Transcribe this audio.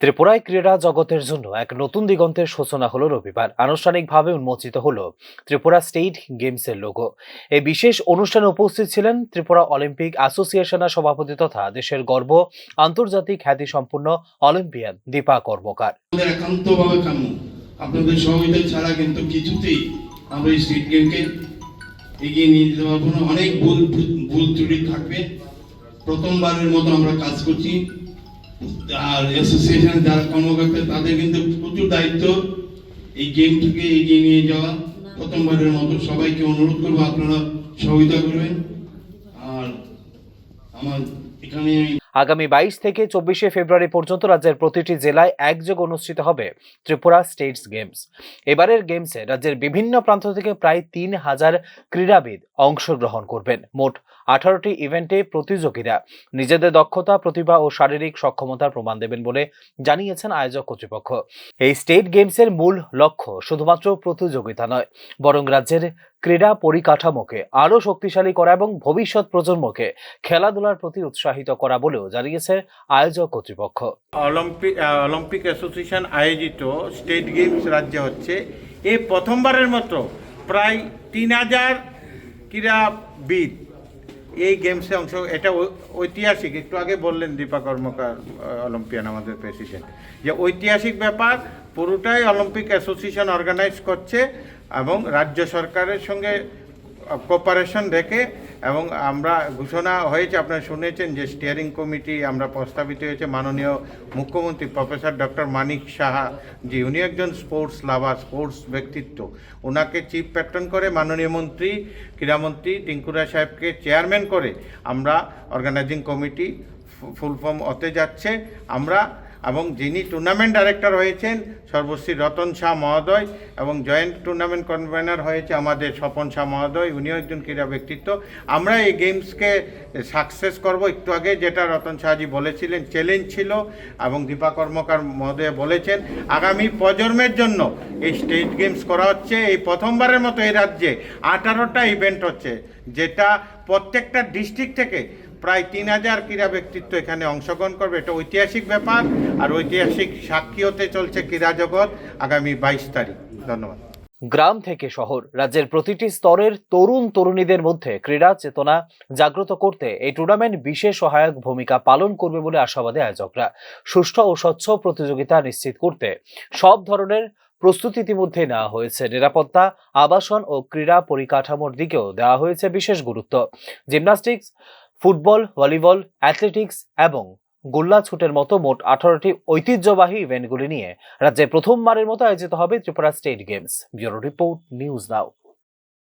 ত্রিপুরায় ক্রীড়া জগতের জন্য এক নতুন দিগন্তের সূচনা হলো রবিবার। আনুষ্ঠানিকভাবে উন্মোচিত হলো ত্রিপুরা স্টেট গেমসের লোগো। এই বিশেষ অনুষ্ঠানে উপস্থিত ছিলেন ত্রিপুরা অলিম্পিক অ্যাসোসিয়েশনের সভাপতি তথা দেশের গর্ব, আন্তর্জাতিক খ্যাতিসম্পন্ন অলিম্পিয়ান দীপা কর্মকার। একান্তভাবে আপনাদের সহযোগিতা ছাড়া কিন্তু কিছুতেই আমরা এই স্টেট গেমকে এগিয়ে নিয়ে যেতে পারব না। অনেক ভুল ভুল ত্রুটি থাকবে। প্রথমবারের মতো আমরা কাজ করছি। আর অ্যাসোসিয়েশন যারা কর্মকর্তা, তাদের কিন্তু প্রচুর দায়িত্ব এই গেমটাকে এগিয়ে নিয়ে যাওয়া। প্রথমবারের মতো সবাইকে অনুরোধ করব, আপনারা সহযোগিতা করবেন। আর আমার এখানে আমি আগামী বাইশ থেকে চব্বিশে ফেব্রুয়ারি পর্যন্ত রাজ্যের প্রতিটি জেলায় একযোগ অনুষ্ঠিত হবে ত্রিপুরা স্টেটস গেমস। এবারের গেমসে রাজ্যের বিভিন্ন প্রান্ত থেকে প্রায় তিন হাজার ক্রীড়াবিদ অংশগ্রহণ করবেন। মোট আঠারোটি ইভেন্টে প্রতিযোগীরা নিজেদের দক্ষতা, প্রতিভা ও শারীরিক সক্ষমতার প্রমাণ দেবেন বলে জানিয়েছেন আয়োজক কর্তৃপক্ষ। এই স্টেট গেমসের মূল লক্ষ্য শুধুমাত্র প্রতিযোগিতা নয়, বরং রাজ্যের ক্রীড়া পরিকাঠামোকে আরও শক্তিশালী করা এবং ভবিষ্যৎ প্রজন্মকে খেলাধুলার প্রতি উৎসাহিত করা বলেও জানিয়েছে আয়োজক কর্তৃপক্ষ। অলিম্পিক অলিম্পিক অ্যাসোসিয়েশন আয়োজিত স্টেট গেমস রাজ্যে হচ্ছে। এই প্রথমবারের মতো প্রায় তিন হাজার ক্রীড়াবিদ এই গেমসে অংশ, এটা ঐতিহাসিক, একটু আগে বললেন দীপা কর্মকার অলিম্পিয়ান আমাদের প্রেসিডেন্ট যে ঐতিহাসিক ব্যাপার, পুরোটাই অলিম্পিক অ্যাসোসিয়েশন অর্গানাইজ করছে এবং রাজ্য সরকারের সঙ্গে কোপারেশন রেখে এবং আমরা ঘোষণা হয়েছে, আপনারা শুনেছেন যে স্টিয়ারিং কমিটি আমরা প্রস্তাবিত হয়েছে, মাননীয় মুখ্যমন্ত্রী প্রফেসর ডক্টর মানিক সাহা যে উনি একজন স্পোর্টস লাভার স্পোর্টস ব্যক্তিত্ব। ওনাকে চিফ প্যাট্রন করে মাননীয় মন্ত্রী, ক্রীড়ামন্ত্রী টিঙ্কুরা সাহেবকে চেয়ারম্যান করে আমরা অর্গানাইজিং কমিটি ফুল ফর্ম হতে যাচ্ছে। আমরা এবং যিনি টুর্নামেন্ট ডাইরেক্টর হয়েছেন, সর্বশ্রী রতন শাহ মহোদয় এবং জয়েন্ট টুর্নামেন্ট কনভেনার হয়েছে আমাদের স্বপন শাহ মহোদয়, উনিও একজন ক্রীড়া ব্যক্তিত্ব। আমরা এই গেমসকে সাকসেস করব। একটু আগে যেটা রতন শাহজি বলেছিলেন, চ্যালেঞ্জ ছিল এবং দীপা কর্মকার মহোদয় বলেছেন, আগামী প্রজন্মের জন্য এই স্টেট গেমস করা হচ্ছে। এই প্রথমবারের মতো এই রাজ্যে আঠারোটা ইভেন্ট হচ্ছে, যেটা প্রত্যেকটা ডিস্ট্রিক্ট থেকে প্রায় তিন হাজার ক্রীড়া ব্যক্তিত্ব এখানে অংশগ্রহণ করবে। এটা ঐতিহাসিক ব্যাপার আর ঐতিহাসিক সাক্ষী হতে চলছে ক্রীড়া জগৎ আগামী বাইশ তারিখ। ধন্যবাদ। গ্রাম থেকে শহর, রাজ্যের প্রতিটি স্তরের তরুণ তরুণীদের মধ্যে ক্রীড়া চেতনা জাগ্রত করতে এই টুর্নামেন্ট বিশেষ সহায়ক ভূমিকা পালন করবে বলে আশাবাদী আয়োজকরা। সুষ্ঠু ও স্বচ্ছ প্রতিযোগিতা নিশ্চিত করতে সব ধরনের প্রস্তুতি ইতিমধ্যে নেওয়া হয়েছে। নিরাপত্তা, আবাসন ও ক্রীড়া পরিকাঠামোর দিকেও দেওয়া হয়েছে বিশেষ গুরুত্ব। জিমনাস্টিক্স ফুটবল, ভলিবল, অ্যাথলেটিক্স এবং গোল্লা ছুটের মতো মোট আঠারোটি ঐতিহ্যবাহী ইভেন্টগুলি নিয়ে রাজ্যে প্রথমবারের মতো আয়োজিত হবে Tripura state games. Bureau report, news now.